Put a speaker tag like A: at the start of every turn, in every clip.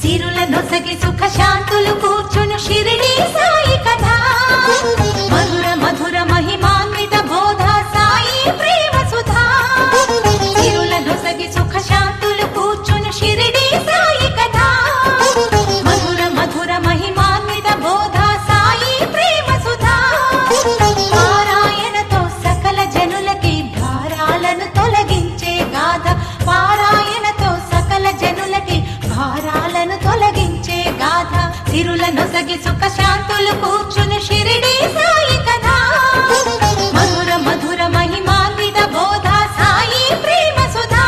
A: సిరుల నొసగి సుఖ శాంతులు కూర్చును షిరిడి సాయి కథ. మధుర మధుర మహిమాన్విత బోధ సాయి ప్రేమ సుధా. సిరుల నొసగి సుఖ శాంతులు కూర్చును షిరిడి సాయి కథ. మధుర మధుర మహిమాన్విత బోధ సొసగి సుఖ శాంతులు కూర్చుని షిరిడి సాయి కదా. మధుర మధుర మహిమాన్విత బోధ సాయి ప్రేమ సుధా.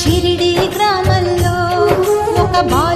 A: షిరిడి గ్రామంలో ఒక బాల